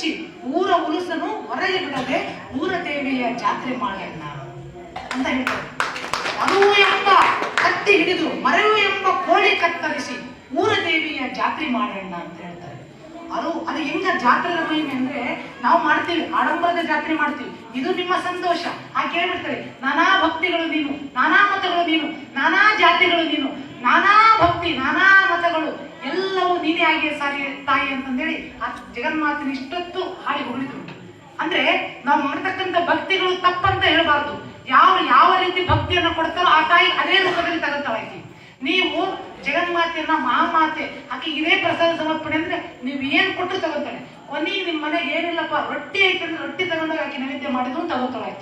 ಮುಚ್ಚಿ ಊರ ಉಲುಸನು ಹೊರಗೆ ಬಿಡದೆ ಊರ ದೇವಿಯ ಜಾತ್ರೆ ಮಾಡೋಣ ಅಂತ ಹೇಳ್ತಾರೆ. ಅನು ಎಂಬ ಕತ್ತಿ ಹಿಡಿದು ಮರವು ಎಂಬ ಕೋಳಿ ಕತ್ತರಿಸಿ ಊರ ದೇವಿಯ ಜಾತ್ರೆ ಮಾಡೋಣ ಅಂತ ಹೇಳ್ತಾರೆ. ಅದು ಅದು ಹೆಂಗ ಜಾತ್ರೆ ಮಹಿಮೆ ಅಂದ್ರೆ ನಾವು ಮಾಡ್ತೀವಿ, ಆಡಂಬರದ ಜಾತ್ರೆ ಮಾಡ್ತೀವಿ. ಇದು ನಿಮ್ಮ ಸಂತೋಷ. ಆ ಕೇಳ್ಬಿಡ್ತಾರೆ ನಾನಾ ಭಕ್ತಿಗಳು ನೀನು, ನಾನಾ ಮತಗಳು ನೀನು, ನಾನಾ ಜಾತಿಗಳು ನೀನು, ನಾನಾ ಭಕ್ತಿ, ನಾನಾ ಮತಗಳು ಎಲ್ಲವೂ ನೀನೇ ಆಗಿ ಸಾರಿ ತಾಯಿ ಅಂತಂದೇಳಿ ಆ ಜಗನ್ಮಾತನ ಇಷ್ಟೊತ್ತು ಹಾಡಿ ಹೊಗಳಿದ್ರು ಅಂದ್ರೆ ನಾವು ಮಾಡ್ತಕ್ಕಂಥ ಭಕ್ತಿಗಳು ತಪ್ಪಂತ ಹೇಳಬಾರ್ದು. ಯಾವ ಯಾವ ರೀತಿ ಭಕ್ತಿಯನ್ನು ಕೊಡ್ತಾರೋ ಆ ತಾಯಿ ಅದೇ ರೂಪದಲ್ಲಿ ತಗೋತಾಳೆ ಆಕಿ ನೀವು ಜಗನ್ಮಾತೆಯನ್ನ ಮಹಾಮಾತೆ, ಆಕೆ ಇದೇ ಪ್ರಸಾದ ಸಮರ್ಪಣೆ ಅಂದ್ರೆ ನೀವು ಏನ್ ಕೊಟ್ಟರು ತಗೋತಾಳೆ. ಕೊನೆಗೆ ನಿಮ್ಮ ಮನೆಗೆ ಏನಿಲ್ಲಪ್ಪ, ರೊಟ್ಟಿ ಐತೆ ಅಂದ್ರೆ ರೊಟ್ಟಿ ತಗೊಂಡಾಗ ಆಕೆ ನೈವೇದ್ಯ ಮಾಡಿದ್ರು ತಗೋತಾಳೆ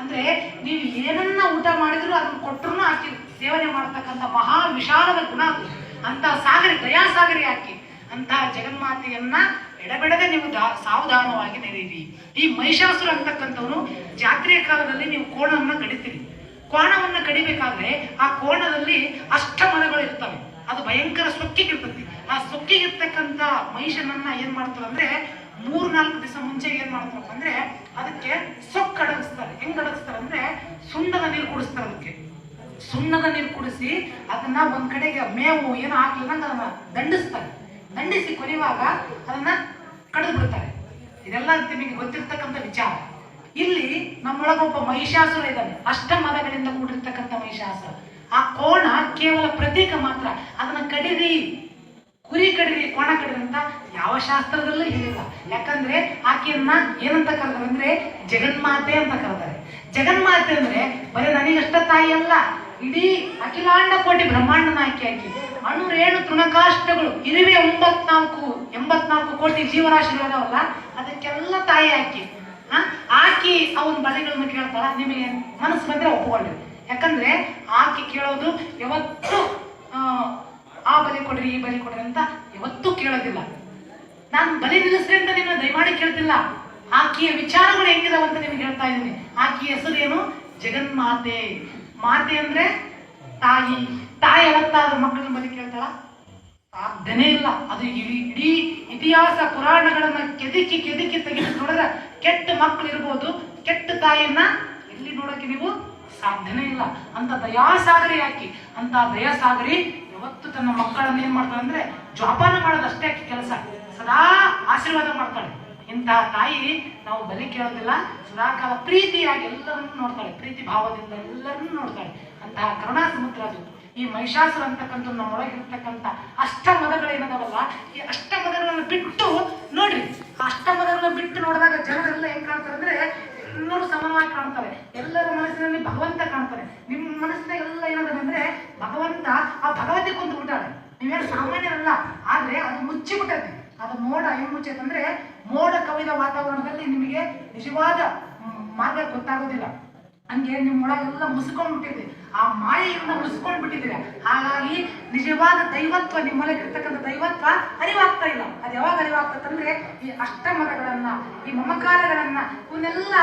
ಅಂದ್ರೆ ನೀವು ಏನನ್ನ ಊಟ ಮಾಡಿದ್ರು ಅದನ್ನ ಕೊಟ್ಟರು ಆಕೆ ಸೇವನೆ ಮಾಡ್ತಕ್ಕಂಥ ಮಹಾ ವಿಶಾಲದ ಗುಣ ಅದು. ಅಂತ ಸಾಗರಿ ದಯಾಸಾಗರಿ ಸಾಗರಿ ಅಂತಹ ಅಂತ ಜಗನ್ಮಾತೆಯನ್ನ ಎಡಬಿಡದೆ ನೀವು ದಾ- ಸಾವಧಾನವಾಗಿ ನೆರೀರಿ. ಈ ಮಹಿಷಾಸುರ ಅಂತಕ್ಕಂಥವನು ಜಾತ್ರೆಯ ಕಾಲದಲ್ಲಿ ನೀವು ಕೋಣವನ್ನು ಕಡಿತೀರಿ. ಕೋಣವನ್ನು ಕಡಿಬೇಕಾದ್ರೆ ಆ ಕೋಣದಲ್ಲಿ ಅಷ್ಟ ಮರಗಳು ಇರ್ತವೆ. ಅದು ಭಯಂಕರ ಸೊಕ್ಕಿಗಿರ್ತದೆ. ಆ ಸೊಕ್ಕಿಗಿರ್ತಕ್ಕಂಥ ಮಹಿಷನನ್ನ ಏನ್ ಮಾಡ್ತಾರೆ ಅಂದ್ರೆ ಮೂರ್ ನಾಲ್ಕು ದಿವಸ ಮುಂಚೆ ಏನ್ ಮಾಡ್ತಾರಪ್ಪ ಅಂದ್ರೆ ಅದಕ್ಕೆ ಸೊಕ್ಕ ಅಡಗಿಸ್ತಾರೆ ಹೆಂಗ್ ಅಡಗಿಸ್ತಾರೆ ಅಂದ್ರೆ ನೀರು ಕುಡಿಸ್ತಾರೆ ಅದಕ್ಕೆ. ಸುಣ್ಣದ ನೀರು ಕುಡಿಸಿ ಅದನ್ನ ಒಂದ್ ಕಡೆಗೆ ಮೇವು ಏನೋ ಹಾಕ್ಲಿಲ್ಲ ಅದನ್ನ ದಂಡಿಸ್ತಾರೆ. ದಂಡಿಸಿ ಕೊನೆಯುವಾಗ ಅದನ್ನ ಕಡಿದು ಬಿಡ್ತಾರೆ. ಇದೆಲ್ಲ ನಿಮಗೆ ಗೊತ್ತಿರ್ತಕ್ಕಂಥ ವಿಚಾರ. ಇಲ್ಲಿ ನಮ್ಮೊಳಗೊಬ್ಬ ಮಹಿಷಾಸುರ ಇದ್ದಾನೆ. ಅಷ್ಟ ಮದಗಳಿಂದ ಕೂಡಿರ್ತಕ್ಕಂಥ ಮಹಿಷಾಸುರ. ಆ ಕೋಣ ಕೇವಲ ಪ್ರತೀಕ ಮಾತ್ರ. ಅದನ್ನ ಕಡಿರಿ, ಕುರಿ ಕಡಿರಿ, ಕೋಣ ಕಡಿರಿ ಅಂತ ಯಾವ ಶಾಸ್ತ್ರದಲ್ಲೂ ಹೇಳಿಲ್ಲ. ಯಾಕಂದ್ರೆ ಆಕೆಯನ್ನ ಏನಂತ ಕರೆದ್ರೆ ಅಂದ್ರೆ ಜಗನ್ಮಾತೆ ಅಂತ ಕರೆದಾರೆ. ಜಗನ್ಮಾತೆ ಅಂದ್ರೆ ಬರೀ ನನಗಷ್ಟ ತಾಯಿ ಅಲ್ಲ. ಇಡೀ ಅಖಿಲಾಂಡ ಕೋಟಿ ಬ್ರಹ್ಮಾಂಡ ನಾಯಕಿ ಆಕಿ ಅಣು ರೇಣು ತೃಣಕಾಷ್ಟಗಳು ಇರುವೆ ಒಂಬತ್ನಾಲ್ಕು ಎಂಬತ್ನಾಲ್ಕು ಕೋಟಿ ಜೀವರಾಶಿಗಳಿದಾವಲ್ಲ ಅದಕ್ಕೆಲ್ಲ ತಾಯಿ ಆಕಿ? ಆಕಿ ಅವನ ಬಲಿಗಳನ್ನು ಕೇಳ್ತಾಳ ನಿಮಗೆ ಮನಸ್ಸು ಬಂದ್ರೆ ಒಪ್ಪಿಕೊಂಡ್ರಿ. ಯಾಕಂದ್ರೆ ಆಕಿ ಕೇಳೋದು ಯಾವತ್ತೂ ಆ, ಆ ಬಲಿ ಕೊಡ್ರಿ ಈ ಬಲಿ ಕೊಡ್ರಿ ಅಂತ ಯಾವತ್ತೂ ಕೇಳೋದಿಲ್ಲ. ನಾನು ಬಲಿ ನಿಲ್ಲಿಸ್ರಿ ಅಂತ ನಿನ್ನ ದಯಮಾಡಿ ಕೇಳ್ತಿಲ್ಲ. ಆಕೆಯ ವಿಚಾರಗಳು ಹೆಂಗಿದಾವಂತ ನಿಮ್ಗೆ ಹೇಳ್ತಾ ಇದ್ದೀನಿ. ಆಕೆಯ ಹೆಸರು ಏನು ಜಗನ್ಮಾತೆ. ಮಾತೆ ಅಂದ್ರೆ ತಾಯಿ. ತಾಯಿ ಯಾವತ್ತಾದ್ರೂ ಮಕ್ಕಳನ್ನ ಬಲಿ ಕೇಳ್ತಾಳ? ಸಾಧ್ಯನೇ ಇಲ್ಲ. ಅದು ಇಡೀ ಇತಿಹಾಸ ಪುರಾಣಗಳನ್ನ ಕೆದಕಿ ಕೆದಕಿ ತೆಗೆದು ನೋಡಿದ್ರೆ ಕೆಟ್ಟ ಮಕ್ಕಳು ಇರ್ಬೋದು. ಕೆಟ್ಟ ತಾಯಿಯನ್ನ ಎಲ್ಲಿ ನೋಡಕ್ಕೆ ನೀವು? ಸಾಧ್ಯನೇ ಇಲ್ಲ. ಅಂತ ದಯಾಸಾಗರಿ ಹಾಕಿ ಅಂತ ದಯಾಸಾಗರಿ ಯಾವತ್ತು ತನ್ನ ಮಕ್ಕಳನ್ನ ಏನ್ ಮಾಡ್ತಾಳೆ ಅಂದ್ರೆ ಜೋಪಾನ ಮಾಡೋದಷ್ಟೇ ಕೆಲಸ? ಸದಾ ಆಶೀರ್ವಾದ ಮಾಡ್ತಾಳೆ. ಇಂತಹ ತಾಯಿ ನಾವು ಬಲಿ ಕೇಳೋದಿಲ್ಲ ಸದಾಕಾಲ ಪ್ರೀತಿಯಾಗಿ ಎಲ್ಲರನ್ನು ನೋಡ್ತಾಳೆ, ಪ್ರೀತಿ ಭಾವದಿಂದ ಎಲ್ಲರನ್ನು ನೋಡ್ತಾಳೆ. ಅಂತಹ ಕರುಣಾ ಸಮುದ್ರ ಅದು. ಈ ಮಹಿಷಾಸುರ ಅಂತಕ್ಕಂಥ ನಮ್ಮೊಳಗಿರ್ತಕ್ಕಂಥ ಅಷ್ಟ ಮದಗಳೇನದವಲ್ಲ ಈ ಅಷ್ಟ ಮದಗಳನ್ನು ಬಿಟ್ಟು ನೋಡ್ರಿ. ಆ ಅಷ್ಟ ಮದಗಳನ್ನ ಬಿಟ್ಟು ನೋಡಿದಾಗ ಜನರೆಲ್ಲ ಹೆಂಗ್ ಕಾಣ್ತಾರೆ ಅಂದ್ರೆ ಎಲ್ಲರೂ ಸಮಾನವಾಗಿ ಕಾಣ್ತಾರೆ. ಎಲ್ಲರ ಮನಸ್ಸಿನಲ್ಲಿ ಭಗವಂತ ಕಾಣ್ತಾರೆ. ನಿಮ್ಮ ಮನಸ್ಸಿನಾಗ ಎಲ್ಲ ಏನದ ಅಂದ್ರೆ ಭಗವಂತ ಆ ಭಗವತಿ ಕುಂತು ಬಿಟ್ಟಾಳೆ. ನೀವೇನು ಸಾಮಾನ್ಯರಲ್ಲ, ಆದ್ರೆ ಅದು ಮುಚ್ಚಿಬಿಟ್ಟೈತಿ. ಅದು ಮೋಡ ಹೆಂಗ್ ಮುಚ್ಚೈತೆ ಅಂದ್ರೆ ಮೋಡ ಕವಿದ ವಾತಾವರಣದಲ್ಲಿ ನಿಮಗೆ ನಿಜವಾದ ಮಾರ್ಗ ಗೊತ್ತಾಗೋದಿಲ್ಲ. ಹಂಗೆ ನಿಮ್ಮೊಳಗೆಲ್ಲ ಮುಸ್ಕೊಂಡ್ಬಿಟ್ಟಿದೆ. ಆ ಮಾಯೆಯನ್ನ ಮುಸ್ಕೊಂಡ್ ಬಿಟ್ಟಿದ್ದೀರ ಹಾಗಾಗಿ ನಿಜವಾದ ದೈವತ್ವ ನಿಮ್ಮೊಳಗೆ ಇರ್ತಕ್ಕಂಥ ದೈವತ್ವ ಅರಿವಾಗ್ತಾ ಇಲ್ಲ. ಅದು ಯಾವಾಗ ಅರಿವಾಗ್ತದಂದ್ರೆ ಈ ಅಷ್ಟಮರಗಳನ್ನ ಈ ಮಮಕಾರಗಳನ್ನ ಇವನ್ನೆಲ್ಲ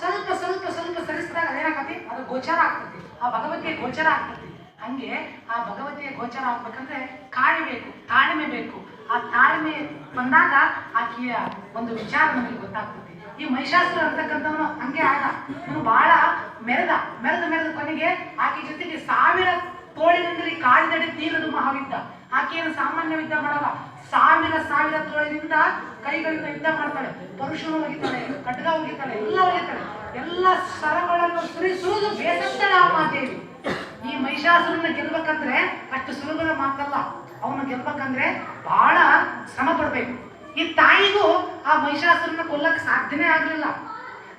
ಸ್ವಲ್ಪ ಸ್ವಲ್ಪ ಸ್ವಲ್ಪ ಸರಿಸಿದಾಗ ಏನಾಗತ್ತೆ ಅದು ಗೋಚರ ಆಗ್ತದೆ. ಆ ಭಗವತಿಯ ಗೋಚರ ಆಗ್ತದೆ. ಹಂಗೆ ಆ ಭಗವತಿಯ ಗೋಚರ ಆಗ್ಬೇಕಂದ್ರೆ ಕಾಣಬೇಕು, ತಾಳ್ಮೆ ಬೇಕು. ಆ ತಾಳ್ಮೆ ಬಂದಾಗ ಆಕೆಯ ಒಂದು ವಿಚಾರ ನಮಗೆ ಗೊತ್ತಾಗ್ತದೆ. ಈ ಮಹಿಷಾಸುರ ಅಂತಕ್ಕಂಥವನು ಹಂಗೆ ಆಗ ಇವನು ಬಹಳ ಮೆರೆದ. ಮೆರೆದ ಮೆರೆದ ಕೊನೆಗೆ ಆಕೆ ಜೊತೆಗೆ ಸಾವಿರ ತೋಳಿನಿಂದಲೇ ಕಾಲಿನಡಿ ತೀರದು ಮಹಾವಿದ್ದ. ಆಕೆಯನ್ನು ಸಾಮಾನ್ಯ ವಿದ್ಯ ಮಾಡಲ್ಲ. ಸಾವಿರ ಸಾವಿರ ತೋಳಿನಿಂದ ಕೈಗಳಿಂದ ಯುದ್ಧ ಮಾಡ್ತಾಳೆ. ಪರುಷನು ಒಗಿತಾಳೆ, ಖಡ್ಗ ಒಗಿತಾಳೆ, ಎಲ್ಲ ಒಗಿತಾಳೆ. ಎಲ್ಲ ಸರಗಳನ್ನು ಸುರಿಸುವುದು ಬೇಸತ್ತಳೆ ಆ ಮಾತೇವಿ ಈ ಮಹಿಷಾಸುರನ್ನ ಗೆಲ್ಬೇಕಂದ್ರೆ ಅಷ್ಟು ಸುಲಭದ ಮಾತಲ್ಲ. ಅವನು ಗೆಲ್ಬೇಕಂದ್ರೆ ಬಹಳ ಶ್ರಮ ಪಡ್ಬೇಕು. ಈ ತಾಯಿಗೂ ಆ ಮಹಿಷಾಸುರನ್ನ ಕೊಲ್ಲಕ್ ಸಾಧ್ಯನೇ ಆಗ್ಲಿಲ್ಲ.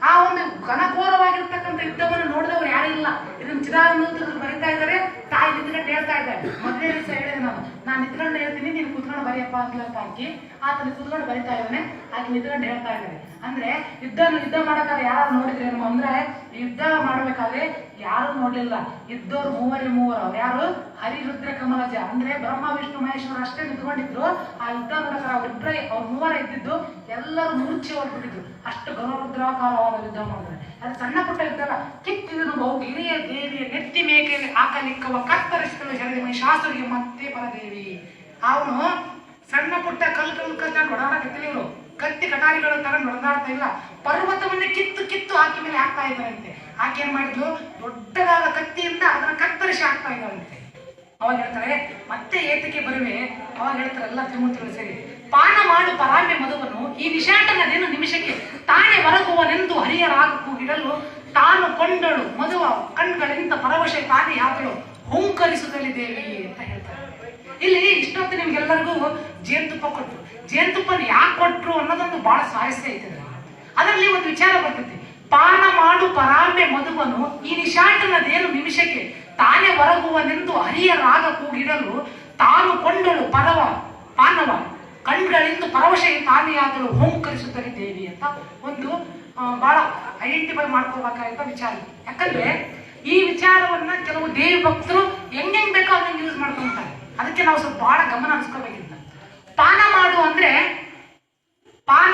ಆ ಒಂದು ಘನಘೋರವಾಗಿರ್ತಕ್ಕಂಥ ಯುದ್ಧವನ್ನು ನೋಡಿದವರು ಇಲ್ಲ. ಇದನ್ನ ಚಿದಾನಂದರು ಬರೀತಾ ಇದ್ದಾರೆ. ತಾಯಿ ನಿಂತ್ಕೊಂಡು ಹೇಳ್ತಾ ಇದ್ದಾರೆ. ಮೊದಲೇ ದಿವಸ ಹೇಳಿದೆ ನಾನು ನಾನು ನಿಂತ್ಕೊಂಡು ಹೇಳ್ತೀನಿ, ನೀನು ಕುತ್ಕೊಂಡು ಬರೆಯಪ್ಪ ಅಂತ ಹಾಕಿ ಆತನ ಕುತ್ಕೊಂಡು ಬರಿತಾ ಇದ್ದಾನೆ. ಆಕೆ ನಿಂತ್ಕೊಂಡು ಹೇಳ್ತಾ ಇದ್ದಾರೆ ಅಂದ್ರೆ ಯುದ್ಧ ಯುದ್ಧ ಮಾಡಕ್ಕಾದ್ರೆ ಯಾರು ನೋಡಿದ್ರೆ ಅಂದ್ರೆ, ಯುದ್ಧ ಮಾಡ್ಬೇಕಾದ್ರೆ ಯಾರು ನೋಡ್ಲಿಲ್ಲ. ಇದ್ದವ್ರು ಮೂವರೇ, ಮೂವರು. ಅವ್ರು ಯಾರು? ಹರಿರುದ್ರ ಕಮಲಜ. ಅಂದ್ರೆ ಬ್ರಹ್ಮ, ವಿಷ್ಣು, ಮಹೇಶ್ವರ ಅಷ್ಟೇ ನಿಂತ್ಕೊಂಡಿದ್ರು. ಆ ಯುದ್ಧ ನೋಡಕ್ಕಾರ ಅವ್ರಿಬ್ರೇ ಅವ್ರ ಮೂವರ ಇದ್ದಿದ್ದು, ಎಲ್ಲರೂ ಮೂರ್ಛೆ ಹೊರಟ್ಬಿಟ್ಟಿದ್ರು ಅಷ್ಟು ಗೌರವರುದ್ರಾಕಾರವಾದ ಯುದ್ಧ ಮಾಡಿದ್ರೆ. ಅದು ಸಣ್ಣ ಪುಟ್ಟ ಯುದ್ಧ ಕಿತ್ತಿದನು ಬಹು ಹಿರಿಯ ದೇವಿಯ ನೆತ್ತಿ ಮೇಕೆಯಲ್ಲಿ ಆಕಲಿಕ್ಕವ ಕತ್ತರಿಸಿದಳು ಜಗದಿ ಶಾಸ್ತ್ರಿಗೆ ಮತ್ತೆ ಪರದೇವಿ ಅವನು ಸಣ್ಣ ಪುಟ್ಟ ಕಲ್ ಕಲ್ ಕಲ್ ಓಡಾಡಕತ್ತಿಲ್ಲ ಇವರು ಕತ್ತಿ ಕಟಾರಿಗಳು ತಗೊಂಡು ಹೊಡೆದಾಡ್ತಾ ಇಲ್ಲ. ಪರ್ವತವನ್ನೇ ಕಿತ್ತು ಕಿತ್ತು ಆಕೆ ಮೇಲೆ ಹಾಕ್ತಾ ಇದ್ದಾರಂತೆ. ಆಕೆ ಏನ್ ಮಾಡಿದ್ಲು? ದೊಡ್ಡದಾದ ಕತ್ತಿಯಿಂದ ಅದನ್ನ ಕತ್ತರಿಸಿ ಹಾಕ್ತಾ ಇದ್ದಾರಂತೆ ಅವಾಗ ಹೇಳ್ತಾರೆ, ಮತ್ತೆ ಏತಕ್ಕೆ ಬರುವೆ? ಅವಾಗ ಹೇಳ್ತಾರೆ, ಎಲ್ಲ ತ್ರಿಮೂರ್ತಿಗಳು ಸೇರಿ. ಪಾನ ಮಾಡು ಪರಾಮ್ಯ ಮಧುವನ್ನು. ಈ ನಿಶಾಟನದೇನು ನಿಮಿಷಕ್ಕೆ? ತಾನೇ ಹೊರಗುವನೆಂದು ಹರಿಯರಾಗ ಕೂಗಿಡಲು ತಾನು ಕೊಂಡಳು. ಮಧುವ ಕಣ್ಗಳಿಂದ ಪರವಶೆ ತಾನೇ ಯಾತಳು ಹುಂಕರಿಸುತ್ತಲಿದ್ದೇವೆ ದೇವಿ ಅಂತ ಹೇಳ್ತಾರೆ. ಇಲ್ಲಿ ಇಷ್ಟೊತ್ತು ನಿಮ್ಗೆಲ್ಲರಿಗೂ ಜೇನುತುಪ್ಪ ಕೊಟ್ರು. ಜೇನುತುಪ್ಪನ ಯಾಕೆ ಕೊಟ್ರು ಅನ್ನೋದೊಂದು ಬಹಳ ಸ್ವಾರಸ್ಯ ಐತೆ ಅದರಲ್ಲಿ. ಒಂದು ವಿಚಾರ ಬರ್ತೈತಿ ಪಾನ ಮಾಡು ಪರಾಂಬೆ ಮಧುವನು, ಈ ನಿಶಾಟನದೇನು ನಿಮಿಷಕ್ಕೆ ತಾನೇ ಹೊರಗುವನೆಂದು ಹರಿಯ ರಾಗ ಕೂಗಿಡಲು ತಾನು ಕೊಂಡಳು ಪರವ, ಪಾನವ, ಕಣ್ಗಳಿಂದ ಪರವಶೆಗೆ ತಾನೆಯಾದಳು ಹೋಂಕರಿಸುತ್ತಲೇ ದೇವಿ ಅಂತ ಒಂದು ಬಹಳ ಐಡೆಂಟಿಫೈ ಮಾಡ್ಕೋಬೇಕಾಗಿದ್ದ ವಿಚಾರ. ಯಾಕಂದ್ರೆ ಈ ವಿಚಾರವನ್ನ ಕೆಲವು ದೇವಿ ಭಕ್ತರು ಹೆಂಗ್ ಹೆಂಗ್ ಬೇಕೋ ಅದನ್ನ ಯೂಸ್ ಮಾಡ್ಕೊಂತಾರೆ. ಅದಕ್ಕೆ ನಾವು ಸ್ವಲ್ಪ ಬಹಳ ಗಮನ ಹರಿಸ್ಕೋಬೇಕಿದ್ದ ಪಾನ ಮಾಡು ಅಂದ್ರೆ ಪಾನ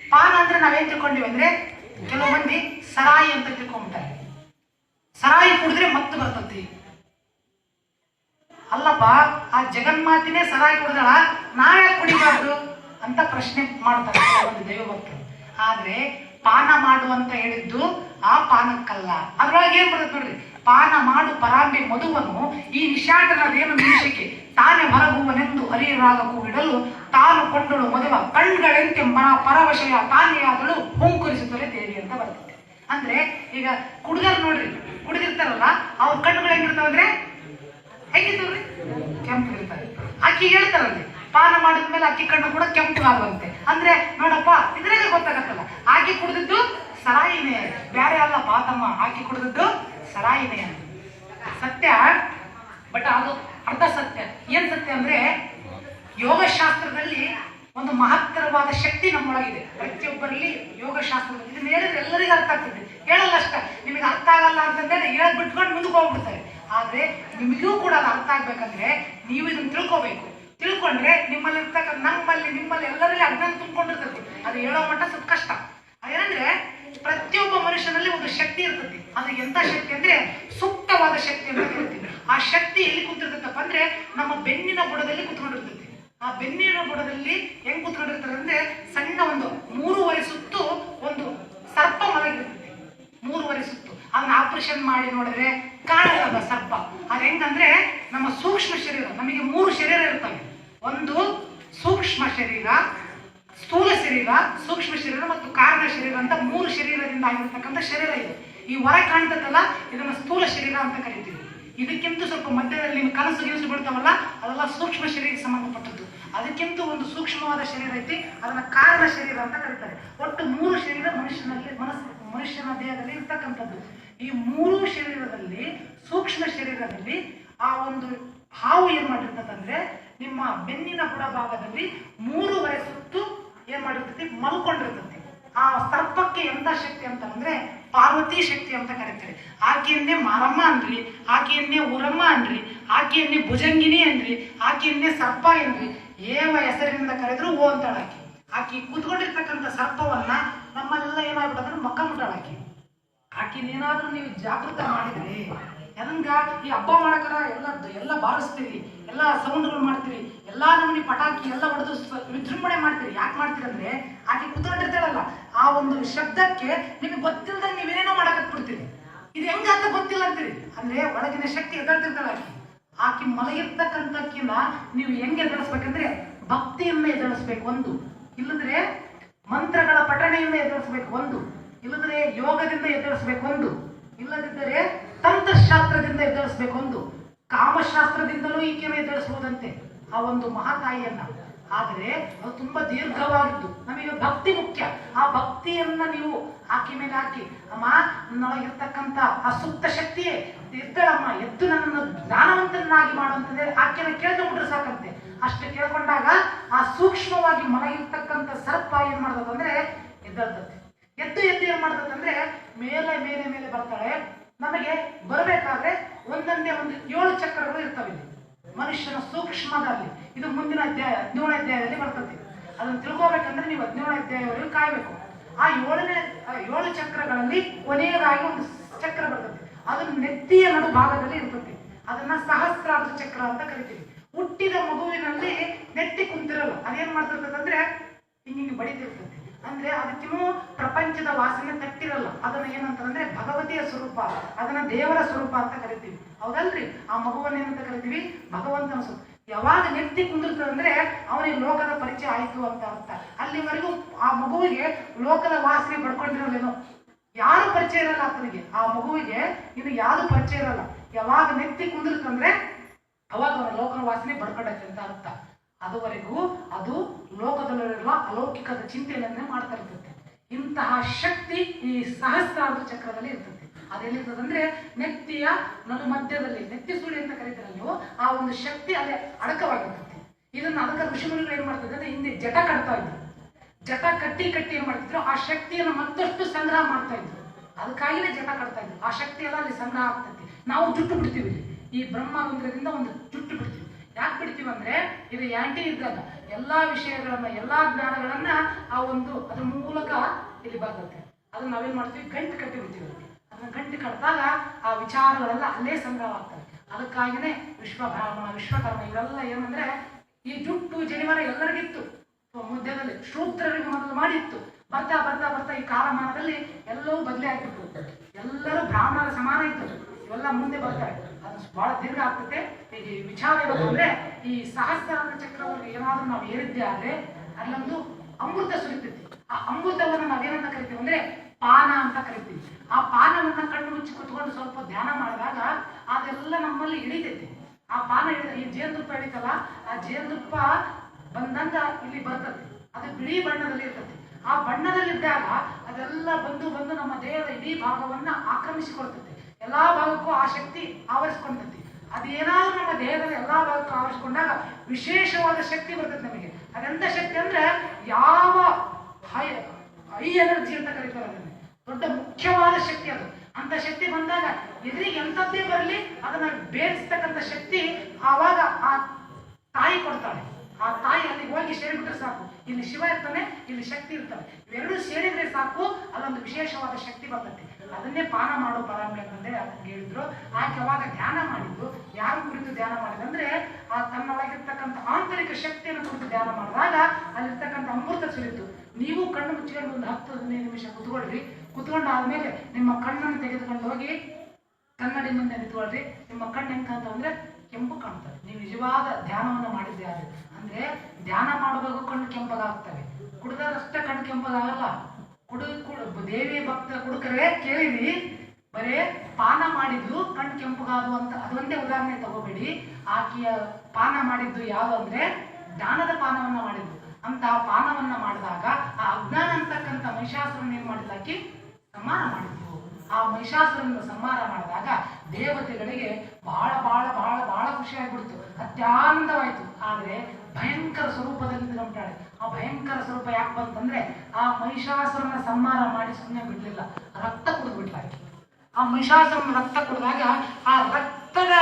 ಪಾನ ಅಂದ್ರೆ ನಾವೇನ್ ತಿಳ್ಕೊಂಡಿವಿ ಅಂದ್ರೆ ಕೆಲವು ಮಂದಿ ಸರಾಯಿ ಅಂತ ತಿಳ್ಕೊಂಡ್ಬಿಟ್ಟಾರೆ ಸರಾಯಿ ಕುಡಿದ್ರೆ ಮತ್ತೆ ಬರ್ತತಿ. ಅಲ್ಲಪ್ಪ, ಆ ಜಗನ್ಮಾತಿನೇ ಸರಾಯಿ ಕುಡಿದಳ ಯಾಕೆ ಕುಡಿಬಾರ್ದು ಅಂತ ಪ್ರಶ್ನೆ ಮಾಡ್ತಾರೆ ಕೆಲವೊಂದು ದೈವಭಕ್ತರು. ಆದ್ರೆ ಪಾನ ಮಾಡು ಅಂತ ಹೇಳಿದ್ದು ಆ ಪಾನಕ್ಕಲ್ಲ. ಅದ್ರೊಳಗೆ ಏನ್ ಬರುತ್ತೆ ನೋಡ್ರಿ ಪಾನ ಮಾಡು ಪರಾಂಬೆ ಮಧುವನು, ಈ ನಿಶಾಟನದೇನು ನಿಮಿಷಕ್ಕೆ ತಾನೇ ಹೊರಗುವನೆಂದು ಹರಿಯರಾಗ ಕೂಗಿಡಲು ತಾನು ಕೊಂಡಳು ಮಧುವ ಕಣ್ಗಳೆಂತೆ ಮನ ಪರವಶಯ ತಾನೆಯಾದಳು ಹುಂಕುರಿಸುತ್ತಲೇ ದೇವಿ ಅಂತ ಬರ್ತದೆ. ಅಂದ್ರೆ ಈಗ ಕುಡುಗರು ನೋಡ್ರಿ, ಕುಡಿದಿರ್ತಾರಲ್ಲ, ಅವ್ರ ಕಣ್ಣುಗಳು ಹೆಂಗಿರ್ತಾವಂದ್ರೆ ಹೆಂಗಿದ್ರಿ ಕೆಂಪು ಇರ್ತಾರೆ ಅಕ್ಕಿ ಹೇಳ್ತಾರಲ್ಲಿ ಪಾನ ಮಾಡಿದ್ಮೇಲೆ ಅಕ್ಕಿ ಕಣ್ಣು ಕೂಡ ಕೆಂಪು ಆಗುವಂತೆ ಅಂದ್ರೆ ನೋಡಪ್ಪ, ಇದ್ರಾಗ ಗೊತ್ತಾಗತ್ತಲ್ಲ ಆಕಿ ಕುಡಿದಿದ್ದು ಸರಾಯಿನೇ ಬ್ಯಾರೆ ಅಲ್ಲ ಪಾತಮ್ಮ ಆಕಿ ಕುಡಿದಿದ್ದು ಸರಾಯಿನೇ ಅಂತ. ಸತ್ಯ ಬಟ್ ಅದು ಅರ್ಧ ಸತ್ಯ. ಏನ್ ಸತ್ಯ ಅಂದ್ರೆ, ಯೋಗಶಾಸ್ತ್ರದಲ್ಲಿ ಒಂದು ಮಹತ್ತರವಾದ ಶಕ್ತಿ ನಮ್ಮೊಳಗಿದೆ. ಪ್ರತಿಯೊಬ್ಬರಲ್ಲಿ ಯೋಗಶಾಸ್ತ್ರದಲ್ಲಿ ಇದನ್ನ ಹೇಳಿದ್ರೆ ಎಲ್ಲರಿಗೂ ಅರ್ಥ ಆಗ್ತದೆ. ಹೇಳಲ್ಲ ಅಷ್ಟ. ನಿಮಗೆ ಅರ್ಥ ಆಗಲ್ಲ ಅಂತಂದ್ರೆ ಹೇಳ ಬಿಟ್ಕೊಂಡು ಮುಂದಕ್ಕೆ ಹೋಗ್ಬಿಡ್ತಾರೆ. ಆದ್ರೆ ನಿಮಗೂ ಕೂಡ ಅದು ಅರ್ಥ ಆಗ್ಬೇಕಂದ್ರೆ ನೀವು ಇದನ್ನ ತಿಳ್ಕೊಬೇಕು. ತಿಳ್ಕೊಂಡ್ರೆ ನಿಮ್ಮಲ್ಲಿ ಇರ್ತಕ್ಕಂಥ ನಮ್ಮಲ್ಲಿ, ನಿಮ್ಮಲ್ಲಿ ಎಲ್ಲರಲ್ಲಿ ಅಜ್ಞಾನ ತುಂಬಿಕೊಂಡಿರ್ತದೆ. ಅದು ಹೇಳೋ ಮಟ್ಟ ಸ್ವಲ್ಪ ಕಷ್ಟ. ಅದೇನಂದ್ರೆ ಪ್ರತಿಯೊಬ್ಬ ಮನುಷ್ಯನಲ್ಲಿ ಒಂದು ಶಕ್ತಿ ಇರ್ತದೆ. ಅದು ಎಂತ ಶಕ್ತಿ ಅಂದ್ರೆ ಸೂಕ್ತವಾದ ಶಕ್ತಿ ಅಂತ ಹೇಳ್ತೀವಿ. ಆ ಶಕ್ತಿ ಎಲ್ಲಿ ಕೂತಿರ್ತದಪ್ಪ ಅಂದ್ರೆ ನಮ್ಮ ಬೆನ್ನಿನ ಬುಡದಲ್ಲಿ ಕುತ್ಕೊಂಡಿರ್ತದೆ ಆ ಬೆನ್ನಿನ ಬುಡದಲ್ಲಿ ಹೆಂಗ್ ಕುತ್ಕೊಂಡಿರ್ತಾರೆ ಅಂದ್ರೆ ಸಣ್ಣ ಒಂದು ಮೂರುವರೆ ಸುತ್ತು ಒಂದು ಸರ್ಪ ಮಲಗಿರ್ತದೆ ಮೂರುವರೆ ಸುತ್ತು. ಅದನ್ನ ಆಪರೇಷನ್ ಮಾಡಿ ನೋಡಿದ್ರೆ ಕಾಣಲ್ಲ ಸರ್ಪ. ಅದು ಹೆಂಗಂದ್ರೆ ನಮ್ಮ ಸೂಕ್ಷ್ಮ ಶರೀರ, ನಮಗೆ ಮೂರು ಶರೀರ ಇರ್ತವೆ. ಒಂದು ಸೂಕ್ಷ್ಮ ಶರೀರ ಸ್ಥೂಲ ಶರೀರ, ಸೂಕ್ಷ್ಮ ಶರೀರ ಮತ್ತು ಕಾರಣ ಶರೀರ ಅಂತ ಮೂರು ಶರೀರದಿಂದ ಆಗಿರ್ತಕ್ಕಂಥ ಶರೀರ ಇದು. ಈ ಹೊರ ಕಾಣ್ತದಲ್ಲ, ಇದನ್ನ ಸ್ಥೂಲ ಶರೀರ ಅಂತ ಕರಿತೀವಿ. ಇದಕ್ಕಿಂತ ಸ್ವಲ್ಪ ಮಧ್ಯದಲ್ಲಿ ನಿಮ್ಮ ಕನಸು ಗಿನಸು ಬೀಳ್ತಾವಲ್ಲ ಅದೆಲ್ಲ ಸೂಕ್ಷ್ಮ ಶರೀರಕ್ಕೆ ಸಂಬಂಧಪಟ್ಟದ್ದು. ಅದಕ್ಕಿಂತ ಒಂದು ಸೂಕ್ಷ್ಮವಾದ ಶರೀರ ಐತಿ, ಅದನ್ನ ಕಾರಣ ಶರೀರ ಅಂತ ಕರೀತಾರೆ. ಒಟ್ಟು ಮೂರು ಶರೀರ ಮನುಷ್ಯನಲ್ಲಿ ಮನಸ್ಸು ಮನುಷ್ಯನ ದೇಹದಲ್ಲಿ ಇರ್ತಕ್ಕಂಥದ್ದು. ಈ ಮೂರು ಶರೀರದಲ್ಲಿ, ಸೂಕ್ಷ್ಮ ಶರೀರದಲ್ಲಿ ಆ ಒಂದು ಹಾವು ಏನ್ ಮಾಡಿರ್ತದಂದ್ರೆ ನಿಮ್ಮ ಬೆನ್ನಿನ ಬುಡಭಾಗದಲ್ಲಿ ಮೂರುವರೆ ಸುತ್ತು ಏನ್ ಮಾಡಿರ್ತೈತಿ ಮಲ್ಕೊಂಡಿರ್ತೈತಿ ಆ ಸರ್ಪಕ್ಕೆ ಎಂತ ಶಕ್ತಿ ಅಂತಂದ್ರೆ ಪಾರ್ವತಿ ಶಕ್ತಿ ಅಂತ ಕರೀತಾರೆ. ಆಕೆಯನ್ನೇ ಮಾರಮ್ಮ ಅನ್ರಿ, ಆಕೆಯನ್ನೇ ಉರಮ್ಮ ಅನ್ರಿ, ಆಕೆಯನ್ನೇ ಭುಜಂಗಿನಿ ಅನ್ರಿ, ಆಕೆಯನ್ನೇ ಸರ್ಪ ಎನ್ರಿ ಏವ ಹೆಸರಿನಿಂದ ಕರೆದ್ರು ಓ ಅಂತಾಳ ಆಕೆ ಆಕಿ ಕೂತ್ಕೊಂಡಿರ್ತಕ್ಕಂಥ ಸರ್ಪವನ್ನ ನಮ್ಮಲ್ಲೆಲ್ಲ ಏನಾಗ್ಬಿಟ್ಟಂದ್ರೆ ಮಕ್ಕ ಮುಟ್ಟಾಳ ಆಕಿ ಆಕಿನೇನಾದ್ರೂ ನೀವು ಜಾಗೃತ ಮಾಡಿದ್ರಿ, ಹೆಂಗ ಈ ಹಬ್ಬ ಮಾಡಕರ ಎಲ್ಲ ಎಲ್ಲ ಬಾರಿಸ್ತೀರಿ. ಎಲ್ಲ ಸೌಂಡ್ಗಳು ಮಾಡ್ತೀರಿ ಎಲ್ಲಾ ನಮೂನಿ ಪಟಾಕಿ ಎಲ್ಲ ಹೊಡೆದು ವಿಜೃಂಭಣೆ ಮಾಡ್ತೀರಿ ಯಾಕೆ ಮಾಡ್ತೀರಿ ಅಂದ್ರೆ ಆಕೆ ಕುತ್ಕೊಂಡಿರ್ತಾಳಲ್ಲ, ಆ ಒಂದು ಶಬ್ದಕ್ಕೆ ನಿಮಗೆ ಗೊತ್ತಿಲ್ಲದ ನೀವೇನೇನೋ ಮಾಡಕತ್ ಬಿಡ್ತೀರಿ ಇದು ಹೆಂಗ ಅಂತ ಗೊತ್ತಿಲ್ಲ ಅಂತೀರಿ. ಅಂದ್ರೆ ಒಳಗಿನ ಶಕ್ತಿ ಎದಳ್ತಿರ್ತಾಳ ಆಕೆ. ಆಕೆ ಮಲಗಿರ್ತಕ್ಕಂಥಕ್ಕಿಂತ ನೀವು ಹೆಂಗೆ ಎದುರಿಸ್ಬೇಕಂದ್ರೆ ಭಕ್ತಿಯನ್ನ ಎದುರಿಸ್ಬೇಕು ಒಂದು. ಇಲ್ಲದ್ರೆ ಮಂತ್ರಗಳ ಪಠಣೆಯಿಂದ ಎದುರಿಸ್ಬೇಕು ಒಂದು. ಇಲ್ಲದ್ರೆ ಯೋಗದಿಂದ ಎದುರಿಸ್ಬೇಕು ಒಂದು. ಇಲ್ಲದಿದ್ದರೆ ತಂತ್ರಶಾಸ್ತ್ರದಿಂದ ಎದುರಿಸ್ಬೇಕು ಒಂದು. ಕಾಮಶಾಸ್ತ್ರದಿಂದಲೂ ಈಕೆಯನ್ನು ಎದುರಿಸಬಹುದಂತೆ ಆ ಒಂದು ಮಹಾತಾಯಿಯನ್ನ. ಆದರೆ ಅದು ತುಂಬಾ ದೀರ್ಘವಾದದ್ದು ನಮಗೆ ಭಕ್ತಿ ಮುಖ್ಯ. ಆ ಭಕ್ತಿಯನ್ನ ನೀವು ಆಕೆ ಮೇಲೆ ಹಾಕಿ. ಅಮ್ಮ ನನ್ನೊಳಗಿರ್ತಕ್ಕಂಥ ಆ ಸುಪ್ತ ಶಕ್ತಿಯೇ ಎದ್ದಳಮ್ಮ ಎದ್ದು ನನ್ನನ್ನು ಜ್ಞಾನವಂತನಾಗಿ ಮಾಡುವಂತಂದ್ರೆ ಆಕೆನ ಕೇಳ್ಕೊಂಡ್ಬಿಟ್ರೆ ಸಾಕಂತೆ. ಅಷ್ಟು ಕೇಳ್ಕೊಂಡಾಗ ಆ ಸೂಕ್ಷ್ಮವಾಗಿ ಮಲಗಿರ್ತಕ್ಕಂಥ ಸರ್ಪ ಏನ್ ಮಾಡ್ತದಂದ್ರೆ ಎದ್ದೇಳ್ತದೆ. ಎದ್ದು ಎದ್ದು ಏನ್ ಮಾಡ್ತದಂದ್ರೆ ಮೇಲೆ ಮೇಲೆ ಮೇಲೆ ಬರ್ತಾಳೆ. ನಮಗೆ ಬರಬೇಕಾದ್ರೆ ಒಂದೊಂದೇ ಒಂದು ಏಳು ಚಕ್ರಗಳು ಇರ್ತವೆ. ಇಲ್ಲಿ. ಮನುಷ್ಯನ ಸೂಕ್ಷ್ಮದಲ್ಲಿ, ಇದು ಮುಂದಿನ ಅಧ್ಯಾಯ, ಹದಿನೇಳನೇ ಅಧ್ಯಾಯದಲ್ಲಿ ಬರ್ತದೆ. ಅದನ್ನು ತಿಳ್ಕೋಬೇಕಂದ್ರೆ ನೀವು ಹದಿನೇಳನೇ ಅಧ್ಯಾಯವರೆಗೂ ಕಾಯಬೇಕು. ಆ ಏಳನೇ ಏಳು ಚಕ್ರಗಳಲ್ಲಿ ಕೊನೆಯದಾಗಿ ಒಂದು ಚಕ್ರ ಬರ್ತದೆ. ಅದು ನೆತ್ತಿಯ ನಡು ಭಾಗದಲ್ಲಿ ಇರ್ತದೆ. ಅದನ್ನ ಸಹಸ್ರಾರ್ಧ ಚಕ್ರ ಅಂತ ಕರಿತೀವಿ. ಹುಟ್ಟಿದ ಮಗುವಿನಲ್ಲಿ ನೆತ್ತಿ ಕುಂತಿರಲ್ಲ, ಅದೇನ್ ಮಾಡ್ತಿರ್ತದೆ ಅಂದ್ರೆ ಹಿಂಗೆ ಬಡಿತಿರ್ತೈತಿ ಅಂದ್ರೆ ಅದಕ್ಕಿನ್ನೂ ಪ್ರಪಂಚದ ವಾಸನೆ ತಟ್ಟಿರಲ್ಲ. ಅದನ್ನ ಏನಂತಂದ್ರೆ ಭಗವತಿಯ ಸ್ವರೂಪ, ಅದನ್ನ ದೇವರ ಸ್ವರೂಪ ಅಂತ ಕರಿತೀವಿ. ಹೌದಲ್ರಿ? ಆ ಮಗುವನ್ನ ಏನಂತ ಕರಿತೀವಿ? ಭಗವಂತನ ಸ್ವರೂಪ. ಯಾವಾಗ ನೆತ್ತಿ ಕುಂದಿರ್ತದೆ ಅಂದ್ರೆ ಅವನಿಗೆ ಲೋಕದ ಪರಿಚಯ ಆಯ್ತು ಅಂತ ಅರ್ಥ. ಅಲ್ಲಿವರೆಗೂ ಆ ಮಗುವಿಗೆ ಲೋಕದ ವಾಸನೆ ಪಡ್ಕೊಂಡಿರೋದೇನೋ ಯಾರು ಪರಿಚಯ ಇರಲ್ಲ ಆತನಿಗೆ? ಆ ಮಗುವಿಗೆ ಇನ್ನು ಯಾರು ಪರಿಚಯ ಇರಲ್ಲ. ಯಾವಾಗ ನೆತ್ತಿ ಕುಂದಿರ್ತಂದ್ರೆ ಅವಾಗ ಅವನ ಲೋಕದ ವಾಸನೆ ಪಡ್ಕೊಂಡೈತೆ ಅಂತ ಅರ್ಥ. ಅದುವರೆಗೂ ಅದು ಲೋಕದಲ್ಲಿರುವ ಅಲೌಕಿಕದ ಚಿಂತನೆಯನ್ನೇ ಮಾಡ್ತಾ ಇರ್ತದೆ. ಇಂತಹ ಶಕ್ತಿ ಈ ಸಹಸ್ರಾರ ಚಕ್ರದಲ್ಲಿ ಇರ್ತೈತೆ ಅದೆಲ್ಲಿರ್ತದಂದ್ರೆ ನೆತ್ತಿಯ ನಡು ಮಧ್ಯದಲ್ಲಿ, ನೆತ್ತಿ ಸುಳಿ ಅಂತ ಕರೀತಾರಲ್ಲೋ ಆ ಒಂದು ಶಕ್ತಿ ಅಲ್ಲೇ ಅಡಕವಾಗಿರ್ತದೆ. ಇದನ್ನ ಅದಕ್ಕೆ ಋಷಿಮುನಿಗಳು ಏನ್ ಮಾಡ್ತಿದ್ರು ಅಂದ್ರೆ ಹಿಂದೆ ಜಟ ಕಟ್ತಾ ಇದ್ರು. ಜಟ ಕಟ್ಟಿ ಕಟ್ಟಿ ಏನ್ ಮಾಡ್ತಿದ್ರು? ಆ ಶಕ್ತಿಯನ್ನು ಮತ್ತಷ್ಟು ಸಂಗ್ರಹ ಮಾಡ್ತಾ ಇದ್ರು. ಅದಕ್ಕಾಗಿನೇ ಜಟ ಕಟ್ತಾ ಇದ್ರು. ಆ ಶಕ್ತಿ ಎಲ್ಲ ಅಲ್ಲಿ ಸಂಗ್ರಹ ಆಗ್ತೈತಿ ನಾವು ಜುಟ್ಟು ಬಿಡ್ತೀವಿ. ಈ ಬ್ರಹ್ಮರಂಧ್ರದಿಂದ ಒಂದು ಜುಟ್ಟು ಬಿಡ್ತೀವಿ. ಯಾಕೆ ಬಿಡ್ತೀವಿ ಅಂದ್ರೆ ಇದು ಯಾಂಟಿ ಇದ್ದಾಗ ಎಲ್ಲಾ ವಿಷಯಗಳನ್ನ, ಎಲ್ಲಾ ಜ್ಞಾನಗಳನ್ನ ಆ ಒಂದು ಅದ್ರ ಮೂಲಕ ಇಲ್ಲಿ ಬರ್ತದೆ. ಅದನ್ನ ನಾವೇನ್ ಮಾಡ್ತೀವಿ? ಗಂಟು ಕಟ್ಟಿ ಬಿಡ್ತೀವಿ ಅದನ್ನ ಗಂಟು ಕಟ್ಟಿದಾಗ ಆ ವಿಚಾರಗಳೆಲ್ಲ ಅಲ್ಲೇ ಸಂಗ್ರಹ ಆಗ್ತವೆ ಅದಕ್ಕಾಗಿನೇ ವಿಶ್ವ ಬ್ರಾಹ್ಮಣ ವಿಶ್ವಕರ್ಮ ಇವೆಲ್ಲ ಏನಂದ್ರೆ ಈ ಜುಟ್ಟು ಜನಿವಾರ ಎಲ್ಲರಿಗಿತ್ತು. ಮಧ್ಯದಲ್ಲಿ ಶ್ರೋತ್ರರಿಗೆ ಮೊದಲು ಮಾಡಿತ್ತು. ಬರ್ತಾ ಬರ್ತಾ ಬರ್ತಾ ಈ ಕಾಲಮಾನದಲ್ಲಿ ಎಲ್ಲವೂ ಬದಲಿ ಆಗ್ಬಿಟ್ಟು ಎಲ್ಲರೂ ಬ್ರಾಹ್ಮಣರ ಸಮಾನ ಇತ್ತು ಇವೆಲ್ಲ ಮುಂದೆ ಬರ್ತಾರೆ ಬಹಳ ದೀರ್ಘ ಆಗ್ತದೆ. ಈ ವಿಚಾರ ಏನು ಅಂದ್ರೆ ಈ ಸಹಸ್ರಾರ ಚಕ್ರವನ್ನು ಏನಾದ್ರೂ ನಾವು ಏರಿದ್ದೆ ಆದ್ರೆ ಅಲ್ಲೊಂದು ಅಮೃತ ಸುರಿತೈತಿ. ಆ ಅಮೃತವನ್ನು ನಾವೇನಂತ ಕರಿತೀವಿ ಅಂದ್ರೆ ಪಾನ ಅಂತ ಕರಿತೀವಿ. ಆ ಪಾನವನ್ನ ಕಣ್ಣು ಮುಚ್ಚಿ ಕುತ್ಕೊಂಡು ಸ್ವಲ್ಪ ಧ್ಯಾನ ಮಾಡಿದಾಗ ಅದೆಲ್ಲ ನಮ್ಮಲ್ಲಿ ಇಳಿತೈತಿ. ಆ ಪಾನ ಹಿಡಿದ ಈ ಜೇನುತುಪ್ಪ ಹಿಡಿತಲ್ಲ ಆ ಜೇನುತುಪ್ಪ ಬಂದಂಗ ಇಲ್ಲಿ ಬರ್ತದೆ. ಅದು ಬಿಳಿ ಬಣ್ಣದಲ್ಲಿ ಇರ್ತದೆ. ಆ ಬಣ್ಣದಲ್ಲಿದ್ದಾಗ ಅದೆಲ್ಲ ಬಂದು ಬಂದು ನಮ್ಮ ದೇಹದ ಇಡೀ ಭಾಗವನ್ನ ಆಕ್ರಮಿಸಿಕೊಳ್ತದೆ ಎಲ್ಲಾ ಭಾಗಕ್ಕೂ ಆ ಶಕ್ತಿ ಆವರಿಸ್ಕೊಂಡೈತಿ ಅದೇನಾದ್ರೂ ನಮ್ಮ ದೇಹದಲ್ಲಿ ಎಲ್ಲಾ ಭಾಗಕ್ಕೂ ಆವರಿಸ್ಕೊಂಡಾಗ ವಿಶೇಷವಾದ ಶಕ್ತಿ ಬರ್ತದೆ ನಮಗೆ. ಅದೆಂಥ ಶಕ್ತಿ ಅಂದ್ರೆ ಯಾವ ಹೈ ಹೈ ಎನರ್ಜಿ ಅಂತ ಕರೀತಾರೆ ಅದನ್ನ. ದೊಡ್ಡ ಮುಖ್ಯವಾದ ಶಕ್ತಿ ಅದು. ಅಂತ ಶಕ್ತಿ ಬಂದಾಗ ಎದುರಿಗೆ ಎಂಥದ್ದೇ ಬರಲಿ, ಅದನ್ನ ಬೇರಿಸ್ತಕ್ಕಂಥ ಶಕ್ತಿ ಆವಾಗ ಆ ತಾಯಿ ಕೊಡ್ತಾಳೆ. ಆ ತಾಯಿ ಅಲ್ಲಿಗೆ ಹೋಗಿ ಸೇರಿಬಿಟ್ರೆ ಸಾಕು. ಇಲ್ಲಿ ಶಿವ ಇರ್ತಾನೆ, ಇಲ್ಲಿ ಶಕ್ತಿ ಇರ್ತಾನೆ ಇವೆರಡು ಸೇರಿದ್ರೆ ಸಾಕು, ಅಲ್ಲೊಂದು ವಿಶೇಷವಾದ ಶಕ್ತಿ ಬರ್ತದೆ. ಅದನ್ನೇ ಪಾನ ಮಾಡೋ ಪರಾಮಿ ಅಂತಂದ್ರೆ ಅದನ್ನ ಹೇಳಿದ್ರು. ಆಕೆ ಅವಾಗ ಧ್ಯಾನ ಮಾಡಿದ್ರು ಯಾರ ಕುರಿತು ಧ್ಯಾನ ಮಾಡಿದಂದ್ರೆ, ಆ ತನ್ನೊಳಗಿರ್ತಕ್ಕಂಥ ಆಂತರಿಕ ಶಕ್ತಿಯನ್ನು ಕುರಿತು ಧ್ಯಾನ ಮಾಡಿದಾಗ ಅಲ್ಲಿರ್ತಕ್ಕಂಥ ಅಮೃತ ಸುರಿತು ನೀವು ಕಣ್ಣು ಮುಚ್ಚಿಕೊಂಡು ಒಂದು ಹತ್ತು, ಹದಿನೈದು ನಿಮಿಷ ಕುತ್ಕೊಳ್ರಿ. ಕುತ್ಕೊಂಡಾದ್ಮೇಲೆ ನಿಮ್ಮ ಕಣ್ಣನ್ನು ತೆಗೆದುಕೊಂಡು ಹೋಗಿ ಕನ್ನಡಿ ಮುಂದೆ ನಿಂತ್ಕೊಳ್ರಿ ನಿಮ್ಮ ಕಣ್ಣು ಹೆಂಗ್ ಅಂತಂದ್ರೆ ಕೆಂಪು ಕಾಣ್ತದೆ. ನೀವು ನಿಜವಾದ ಧ್ಯಾನವನ್ನು ಮಾಡಿದ್ದೆ ಅದು ಅಂದ್ರೆ ಧ್ಯಾನ ಮಾಡುವಾಗ ಕಣ್ಣು ಕೆಂಪಗಾಗ್ತವೆ. ಅಷ್ಟೇ ಕಣ್ಣು ಕೆಂಪದಾಗಲ್ಲ ಕುಡು ಕುಡು ದೇವಿ ಭಕ್ತ ಕುಡುಕರೇ ಕೇಳಿರಿ. ಬರೇ ಪಾನ ಮಾಡಿದ್ದು ಕಣ್ಣು ಕೆಂಪಗಾದು ಅಂತ ಅದೊಂದೇ ಉದಾಹರಣೆ ತಗೋಬೇಡಿ. ಆಕೆಯ ಪಾನ ಮಾಡಿದ್ದು ಯಾವುದು ಅಂದ್ರೆ ಜ್ಞಾನದ ಪಾನವನ್ನ ಮಾಡಿದ್ದು. ಅಂತ ಪಾನವನ್ನ ಮಾಡಿದಾಗ ಆ ಅಜ್ಞಾನ ಅಂತಕ್ಕಂಥ ಮಹಿಷಾಸುರನ್ನ ಏನ್ ಮಾಡಿದಾಕಿ ಸಂಹಾರ ಮಾಡಿದ್ವು ಆ ಮಹಿಷಾಸುರನ್ನು ಸಂಹಾರ ಮಾಡಿದಾಗ ದೇವತೆಗಳಿಗೆ ಬಹಳ ಬಹಳ ಬಹಳ ಬಹಳ ಖುಷಿ ಆಗ್ಬಿಡ್ತು. ಅತ್ಯಾನಂದವಾಯ್ತು ಆದ್ರೆ ಭಯಂಕರ ಸ್ವರೂಪದಲ್ಲಿ ನಿಂತ್ಕೊಂಡ್ಬಿಟ್ಟಾಳೆ ಆ ಭಯಂಕರ ಸ್ವರೂಪ ಯಾಕೆ ಬಂತಂದ್ರೆ ಆ ಮಹಿಷಾಸುರನ ಸಂಹಾರ ಮಾಡಿ ಸುಮ್ಮನೆ ಬಿಡ್ಲಿಲ್ಲ. ರಕ್ತ ಕುಡಿದು ಬಿಡ್ಲಾಯ್ತು ಆ ಮಹಿಷಾಸುರನ ರಕ್ತ ಕುಡಿದಾಗ ಆ ರಕ್ತದ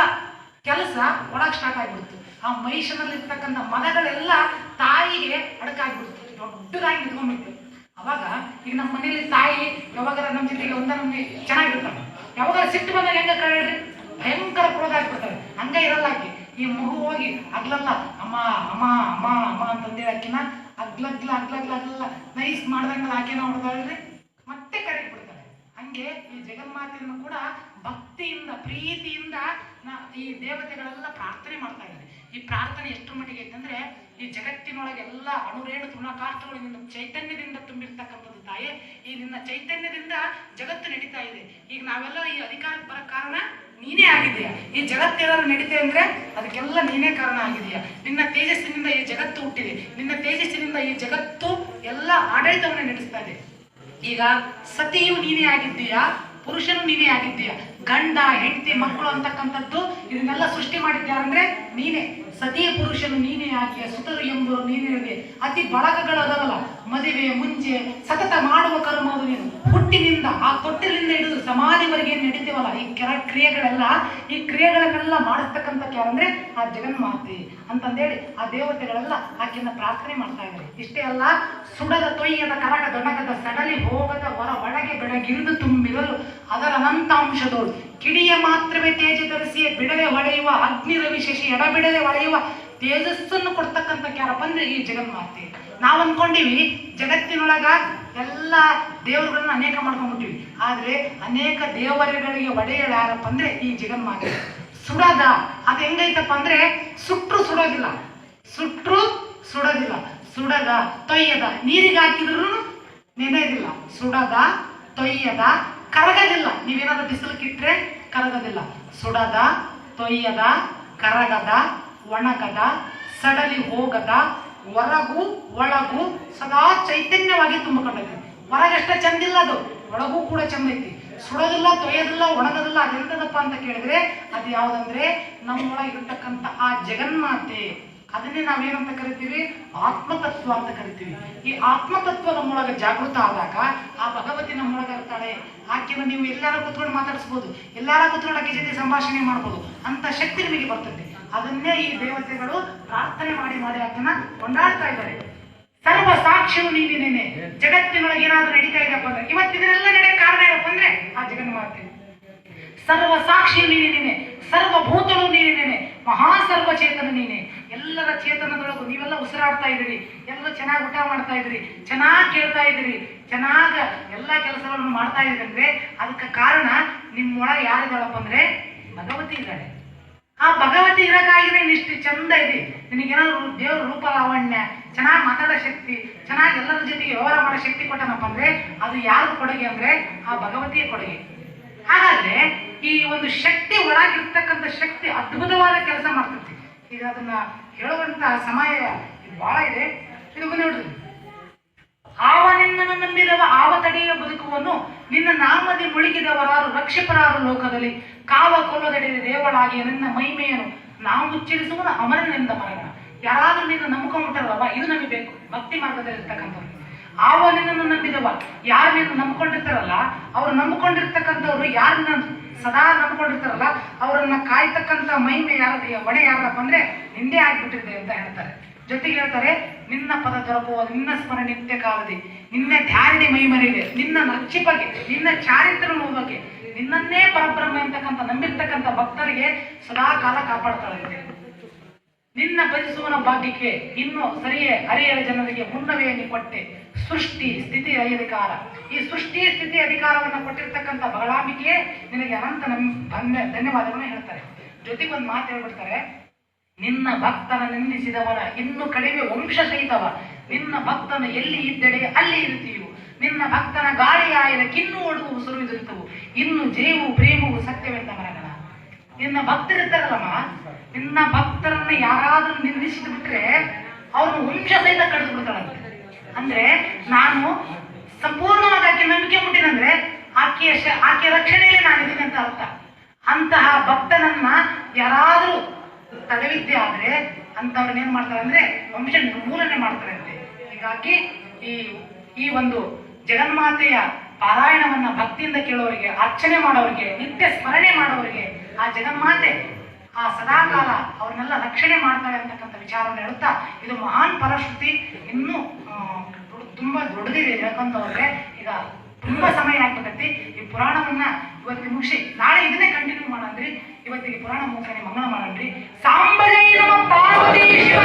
ಕೆಲಸ ಒಳಗ್ ಸ್ಟಾರ್ಟ್ ಆಗಿಬಿಡ್ತು. ಆ ಮಹಿಷನಲ್ಲಿರ್ತಕ್ಕಂಥ ಮನಗಳೆಲ್ಲ ತಾಯಿಗೆ ಅಡಕಾಗಿಬಿಡ್ತು. ದೊಡ್ಡದಾಗಿ ನಿಂತ್ಕೊಂಡ್ಬಿಟ್ಟು ಅವಾಗ ಈಗ ನಮ್ಮ ಮನೇಲಿ ತಾಯಿ ಯಾವಾಗಾರ ನಮ್ಮ ಜೊತೆಗೆ ಒಂದ ನಮ್ಗೆ ಚೆನ್ನಾಗಿರ್ತಾರೆ ಯಾವಾಗಾರ ಸಿಟ್ಟು ಬಂದಾಗ ಹೆಂಗ ಕಳ್ರಿ ಭಯಂಕರ ಕ್ರೋಧ ಆಗ್ಬಿಡ್ತಾರೆ ಹಂಗ ಇರಲ್ಲ ಆಕಿ. ಈ ಮಗು ಹೋಗಿ ಅಗ್ಲಲ್ಲ ಅಮ್ಮ ಅಮ್ಮ ಅಮ್ಮ ಅಮ್ಮ ಅಂತಂದೇಳಿ ಆಕಿನ ಅಗ್ಲಗ್ಲ ಅಗ್ಲಗ್ಲ ಅಗ್ಲಲ್ಲ ನೈಸ್ ಮಾಡ್ದಂಗ ಆಕೆನ ಹೊಡೆದಾಳ್ರಿ ಮತ್ತೆ ಕರೆಗೆ ಬಿಡ್ತಾರೆ ಹಂಗೆ ಈ ಜಗನ್ಮಾತೆಯನ್ನು ಕೂಡ ಭಕ್ತಿಯಿಂದ, ಪ್ರೀತಿಯಿಂದ ಈ ದೇವತೆಗಳೆಲ್ಲ ಪ್ರಾರ್ಥನೆ ಮಾಡ್ತಾ ಇದ್ದಾರೆ. ಈ ಪ್ರಾರ್ಥನೆ ಎಷ್ಟು ಮಟ್ಟಿಗೆ ಐತಂದ್ರೆ ಈ ಜಗತ್ತಿನೊಳಗೆ ಎಲ್ಲ ಅಣುರೇಣು ತೃಣಕಾಷ್ಟಗಳು ನಿನ್ನ ಚೈತನ್ಯದಿಂದ ತುಂಬಿರ್ತಕ್ಕಂಥದ್ದು ತಾಯಿ, ಈ ನಿನ್ನ ಚೈತನ್ಯದಿಂದ ಜಗತ್ತು ನಡೀತಾ ಇದೆ. ಈಗ ನಾವೆಲ್ಲ ಈ ಅಧಿಕಾರಕ್ಕೆ ಬರೋ ಕಾರಣ ನೀನೇ ಆಗಿದೆಯಾ ಈ ಜಗತ್ತೇನಾದ್ರು ನಡೀತೆ ಅಂದ್ರೆ ಅದಕ್ಕೆಲ್ಲ ನೀನೇ ಕಾರಣ ಆಗಿದೆಯಾ ನಿನ್ನ ತೇಜಸ್ಸಿನಿಂದ ಈ ಜಗತ್ತು ಹುಟ್ಟಿದೆ. ನಿನ್ನ ತೇಜಸ್ಸಿನಿಂದ ಈ ಜಗತ್ತು ಎಲ್ಲ ಆಡಳಿತವನ್ನು ನಡೆಸ್ತಾ ಇದೆ. ಈಗ ಸತಿಯು ನೀನೇ ಆಗಿದ್ದೀಯಾ? ಪುರುಷನು ನೀನೇ ಆಗಿದ್ದೀಯಾ? ಗಂಡ, ಹೆಂಡತಿ, ಮಕ್ಕಳು ಅಂತಕ್ಕಂಥದ್ದು ಇದನ್ನೆಲ್ಲ ಸೃಷ್ಟಿ ಮಾಡಿದ್ಯಾರಂದ್ರೆ ನೀನೇ. ಸತಿಯ ಪುರುಷನು ನೀನೇ ಆಕೆಯ ಸುತರು ಎಂಬುದು ನೀನೇ ಅತಿ ಬಳಗಗಳದವಲ್ಲ ಮದುವೆ ಮುಂಚೆ ಸತತ ಮಾಡುವ ಕರ್ಮವು ನೀನು. ಹುಟ್ಟಿನಿಂದ, ಆ ತೊಟ್ಟಿಲಿಂದ ಹಿಡಿದು ಸಮಾಧಿವರೆಗೆ ಏನು ನಡೀತೀವಲ್ಲ, ಈ ಕೆರ ಕ್ರಿಯೆಗಳೆಲ್ಲ, ಈ ಕ್ರಿಯೆಗಳನ್ನೆಲ್ಲ ಮಾಡಿಸ್ತಕ್ಕಂಥ ಯಾರಂದ್ರೆ ಆ ಜಗನ್ಮಾತೆ ಅಂತಂದೇಳಿ ಆ ದೇವತೆಗಳೆಲ್ಲ ಆಕೆಯನ್ನ ಪ್ರಾರ್ಥನೆ ಮಾಡ್ತಾ ಇದ್ದಾರೆ. ಇಷ್ಟೇ ಅಲ್ಲ, ಸುಡದ ತೊಯ್ಯದ ಕರಗ ದೊಣಗದ ಸಡಲಿ ಹೋಗದ ಹೊರ ಒಳಗೆ ಬೆಳಗಿರಿದು ತುಂಬಿರಲು ಅದರ ಅನಂತಾಂಶದೋಳು. ಕಿಡಿಯ ಮಾತ್ರವೇ ತೇಜ ತರಿಸಿ ಬಿಡದೆ ಹೊಡೆಯುವ ಅಗ್ನಿ ರವಿ ಶಶಿ ಎಡಬಿಡದೆ ಹೊಡೆಯುವ ತೇಜಸ್ಸನ್ನು ಕೊಡ್ತಕ್ಕಂಥ ಕ್ಯಾರಪ್ಪ ಅಂದ್ರೆ ಈ ಜಗನ್ಮಾತೆ. ನಾವ್ ಅನ್ಕೊಂಡಿವಿ, ಜಗತ್ತಿನೊಳಗ ಎಲ್ಲ ದೇವರುಗಳನ್ನ ಅನೇಕ ಮಾಡ್ಕೊಂಡ್ಬಿಟ್ಟಿವಿ. ಆದ್ರೆ ಅನೇಕ ದೇವರುಗಳಿಗೆ ಒಡೆಯಲು ಯಾರಪ್ಪ ಅಂದ್ರೆ ಈ ಜಗನ್ಮಾತೆ. ಸುಡದ, ಅದು ಹೆಂಗೈತಪ್ಪ ಅಂದ್ರೆ ಸುಟ್ರು ಸುಡೋದಿಲ್ಲ. ಸುಟ್ರು ಸುಡೋದಿಲ್ಲ. ಸುಡದ, ತೊಯ್ಯದ. ನೀರಿಗೆ ಹಾಕಿದ್ರು ನೆನೆಯೋದಿಲ್ಲ ಸುಡದ, ತೊಯ್ಯದ ಕರಗದಿಲ್ಲ. ನೀವೇನಾದ್ರೂ ಇಟ್ಟರೆ ಕರಗದಿಲ್ಲ. ಸುಡದ, ತೊಯ್ಯದ, ಕರಗದ, ಒಣಗದ, ಸಡಲಿ ಹೋಗದ ಹೊರಗು ಒಳಗು ಸದಾ ಚೈತನ್ಯವಾಗಿ ತುಂಬಿಕೊಂಡೈತಿ. ಹೊರಗಷ್ಟೇ ಚಂದಿಲ್ಲ ಅದು. ಒಳಗೂ ಕೂಡ ಚಂದ ಐತಿ ಸುಡೋದಿಲ್ಲ, ತೊಯ್ಯೋದಿಲ್ಲ, ಒಣಗೋದಿಲ್ಲ ಅದೆಂತದಪ್ಪ ಅಂತ ಕೇಳಿದ್ರೆ ಅದು ಯಾವ್ದಂದ್ರೆ ನಮ್ಮೊಳಗಿರ್ತಕ್ಕಂಥ ಆ ಜಗನ್ಮಾತೆ. ಅದನ್ನೇ ನಾವೇನಂತ ಕರಿತೀವಿ? ಆತ್ಮತತ್ವ ಅಂತ ಕರಿತೀವಿ. ಈ ಆತ್ಮತತ್ವ ನಮ್ಮೊಳಗೆ ಜಾಗೃತ ಆದಾಗ ಆ ಭಗವತಿ ನಮ್ಮೊಳಗೆ ಇರ್ತಾಳೆ. ಆಕೆನ ನೀವು ಎಲ್ಲಾರು ಕೂತ್ಕೊಂಡು ಮಾತಾಡಿಸ್ಬೋದು. ಎಲ್ಲಾರ ಕೂತ್ಕೊಂಡು ಆಕೆ ಜೊತೆ ಸಂಭಾಷಣೆ ಮಾಡ್ಬೋದು. ಅಂತ ಶಕ್ತಿ ನಿಮಗೆ ಬರ್ತದೆ. ಅದನ್ನೇ ಈ ದೇವತೆಗಳು ಪ್ರಾರ್ಥನೆ ಮಾಡಿ ಮಾಡಿ ಆಕೆನ ಕೊಂಡಾಡ್ತಾ ಇದ್ದಾರೆ. ಸರ್ವ ಸಾಕ್ಷಿಯು ನೀನೇನೆ ಜಗತ್ತಿನೊಳಗೆ ಏನಾದ್ರೂ ನಡೀತಾ ಇದೆಯಪ್ಪ ಅಂದ್ರೆ ಇದನ್ನೆಲ್ಲ ನಡೆಯ ಕಾರಣ ಏನಪ್ಪ ಅಂದ್ರೆ ಆ ಜಗನ್ಮಾತೆ. ಸರ್ವ ಸಾಕ್ಷಿ ನೀನೇನೆ ಸರ್ವಭೂತಳು ನೀನೇನೆ ಮಹಾ ಸರ್ವಚೇತನ ನೀನೆ. ಎಲ್ಲರ ಚೇತನದೊಳಗು ನೀವೆಲ್ಲ ಉಸಿರಾಡ್ತಾ ಇದ್ದೀರಿ. ಎಲ್ಲರೂ ಚೆನ್ನಾಗಿ ಊಟ ಮಾಡ್ತಾ ಇದ್ರಿ ಚೆನ್ನಾಗಿ ಕೇಳ್ತಾ ಇದ್ದೀರಿ. ಚೆನ್ನಾಗಿ ಎಲ್ಲ ಕೆಲಸಗಳನ್ನು ಮಾಡ್ತಾ ಇದ್ದೀರಿ ಅಂದ್ರೆ ಅದಕ್ಕೆ ಕಾರಣ ನಿಮ್ಮೊಳಗೆ ಯಾರಿದ್ದಾಳಪ್ಪ ಅಂದ್ರೆ ಭಗವತಿ ಇದ್ದಾಳೆ. ಆ ಭಗವತಿ ಇರಕ್ಕಾಗಿನೇ ಇಷ್ಟು ಚಂದ ಇದೆ. ನಿನಗೇನಾದ್ರು ದೇವ್ರ ರೂಪ ಲಾವಣ್ಯ, ಚೆನ್ನಾಗಿ ಮಾತಾಡೋ ಶಕ್ತಿ, ಚೆನ್ನಾಗಿ ಎಲ್ಲರ ಜೊತೆಗೆ ವ್ಯವಹಾರ ಮಾಡೋ ಶಕ್ತಿ ಕೊಟ್ಟನಪ್ಪ ಅಂದ್ರೆ ಅದು ಯಾರು ಕೊಡುಗೆ ಅಂದ್ರೆ ಆ ಭಗವತಿಯ ಕೊಡುಗೆ. ಹಾಗಾದ್ರೆ ಈ ಒಂದು ಶಕ್ತಿ ಒಳಗಿರ್ತಕ್ಕಂಥ ಶಕ್ತಿ ಅದ್ಭುತವಾದ ಕೆಲಸ ಮಾಡ್ತೈತಿ ಈಗ ಅದನ್ನ ಹೇಳುವಂತ ಸಮಯ ಬಹಳ ಇದೆ. ಇದು ನೋಡ್ರಿ ಆವ ನಿನ್ನನ್ನು ನಂಬಿದವ ಆವ ತಡೆಯ ಬದುಕುವನು. ನಿನ್ನ ನಾಮದಿ ಮುಳುಗಿದವರಾರು ರಕ್ಷಪರಾರು ಲೋಕದಲ್ಲಿ. ಕಾವ ಕೊಲ್ಲದಡಿದ ದೇವಳಾಗಿ ನಿನ್ನ ಮಹಿಮೆಯನ್ನು ನಾವು ಉಚ್ಚರಿಸುವ ಅಮರನಿಂದ ಮರಣ. ಯಾರಾದ್ರೂ ನಿನ್ನ ನಂಬ್ಕೊಂಡ್ಬಿಟ್ಟಾರಲ್ವ ಇದು ನಮಗೆ ಬೇಕು. ಭಕ್ತಿ ಮಾರ್ಗದಲ್ಲಿ ಇರ್ತಕ್ಕಂಥವ್ರು ಆವ ಯಾರು ನೀನು ನಂಬ್ಕೊಂಡಿರ್ತಾರಲ್ಲ, ಅವ್ರು ನಂಬ್ಕೊಂಡಿರ್ತಕ್ಕಂಥವ್ರು ಯಾರನ್ನ ಸದಾ ನಂಬ್ಕೊಂಡಿರ್ತಾರಲ್ಲ, ಅವರನ್ನ ಕಾಯ್ತಕ್ಕಂಥ ಮಹಿಮೆ ಯಾರ ಒಡೆ ಯಾರಪ್ಪ ಅಂದ್ರೆ ನಿಂದೇ ಆಗ್ಬಿಟ್ಟಿದೆ ಅಂತ ಹೇಳ್ತಾರೆ. ಜೊತೆಗೆ ಹೇಳ್ತಾರೆ, ನಿನ್ನ ಪದ ದೊರಕುವ, ನಿನ್ನ ಸ್ಮರಣೆ ನಿತ್ಯ ಕಾಲದಿ, ನಿನ್ನ ಧ್ಯಾನಿ ಮೈಮರಿದೆ ನಿನ್ನ ನಚ್ಚಿ ಬಗ್ಗೆ, ನಿನ್ನ ಚಾರಿತ್ರ ಬಗ್ಗೆ, ನಿನ್ನನ್ನೇ ಪರಬ್ರಹ್ಮ ಅಂತಕ್ಕಂಥ, ನಂಬಿರ್ತಕ್ಕಂಥ ಭಕ್ತರಿಗೆ ಸದಾ ಕಾಲ ಕಾಪಾಡ್ತಾಳೆ ನಿನ್ನ ಭಜಿಸುವನ ಭಾಗ್ಯಕ್ಕೆ ಇನ್ನು ಸರಿಯೇ ಹರಿಯರ ಜನರಿಗೆ ಮುನ್ನವೇ ನೀ ಕೊಟ್ಟೆ. ಸೃಷ್ಟಿ ಸ್ಥಿತಿ ಅಧಿಕಾರ. ಈ ಸೃಷ್ಟಿ ಸ್ಥಿತಿ ಅಧಿಕಾರವನ್ನು ಕೊಟ್ಟಿರ್ತಕ್ಕಂಥ ಬಗಳಾಂಬಿಕೆಯೇ ನಿನಗೆ ಅನಂತ ನಮ್ ಧನ್ಯ, ಧನ್ಯವಾದಗಳನ್ನು ಹೇಳ್ತಾರೆ. ಜೊತೆಗೆ ಒಂದು ಮಾತು ಹೇಳ್ಬಿಡ್ತಾರೆ. ನಿನ್ನ ಭಕ್ತನ ನಿಂದಿಸಿದವನ ಇನ್ನು ಕಡಿಮೆ ವಂಶ ಸಹಿತವ. ನಿನ್ನ ಭಕ್ತನ ಎಲ್ಲಿ ಇದ್ದೆಡೆ ಅಲ್ಲಿ ಇರುತ್ತೀಯು. ನಿನ್ನ ಭಕ್ತನ ಗಾಳಿಯಾಯದ ಕಿನ್ನು ಒಡುವು ಉಸಿರುವುದಿರುತ್ತವು ಇನ್ನು ಜೇವು ಪ್ರೇಮವು ಸತ್ಯವೆಂತ ಮರಗಣ. ನಿನ್ನ ಭಕ್ತರಿದ್ದಾರಲ್ಲಮ್ಮ ನಿನ್ನ ಭಕ್ತರನ್ನ ಯಾರಾದ್ರೂ ನಿಂದಿಸಿದ್ ಬಿಟ್ರೆ ಅವ್ರನ್ನ ವಂಶ ಸಹಿತ ಕಳೆದು ಬಿಡ್ತಾಳಂತೆ. ಅಂದ್ರೆ ನಾನು ಸಂಪೂರ್ಣವಾಗಿ ಆಕೆ ನಂಬಿಕೆ ಮುಟ್ಟಿನಂದ್ರೆ ಆಕೆಯ ಆಕೆಯ ರಕ್ಷಣೆಯಲ್ಲಿ ನಾನಿದ್ದೀನಿ ಅಂತ ಅರ್ಥ. ಅಂತಹ ಭಕ್ತನನ್ನ ಯಾರಾದರೂ ತಡವಿದ್ದೆ ಆದ್ರೆ ಅಂತವ್ರನ್ನ ಏನ್ ಮಾಡ್ತಾರೆ ಅಂದ್ರೆ ವಂಶ ನಿರ್ಮೂಲನೆ ಮಾಡ್ತಾರೆ ಅಂತೆ. ಹೀಗಾಗಿ ಈ ಈ ಒಂದು ಜಗನ್ಮಾತೆಯ ಪಾರಾಯಣವನ್ನ ಭಕ್ತಿಯಿಂದ ಕೇಳೋರಿಗೆ, ಅರ್ಚನೆ ಮಾಡೋರಿಗೆ, ನಿತ್ಯ ಸ್ಮರಣೆ ಮಾಡೋರಿಗೆ ಆ ಜಗನ್ಮಾತೆ ಆ ಸದಾಕಾಲ ಅವ್ರನ್ನೆಲ್ಲ ರಕ್ಷಣೆ ಮಾಡ್ತಾರೆ ಅಂತಕ್ಕಂಥ ವಿಚಾರವನ್ನು ಹೇಳುತ್ತಾ ಇದು ಮಹಾನ್ ಪರಶ್ರುತಿ. ಇನ್ನೂ ತುಂಬಾ ದೊಡ್ಡದಿದೆ ಹೇಳ್ಕೊಂತ ಹೋದ್ರೆ ಈಗ ತುಂಬಾ ಸಮಯ ಆಗ್ಬಿಟ್ಟತಿ ಈ ಪುರಾಣವನ್ನ ಇವತ್ತಿಗೆ ಮುಗಿಸಿ, ನಾಳೆ ಇದನ್ನೇ ಕಂಟಿನ್ಯೂ ಮಾಡಂದ್ರಿ. ಇವತ್ತಿಗೆ ಪುರಾಣ ಮುಗಿಸನೆ ಮಂಗಳ ಮಾಡಿ ಸಾಂಬಲೇ ನಮ್ಮ ಪಾರ್ವತಿ ಶಿವ.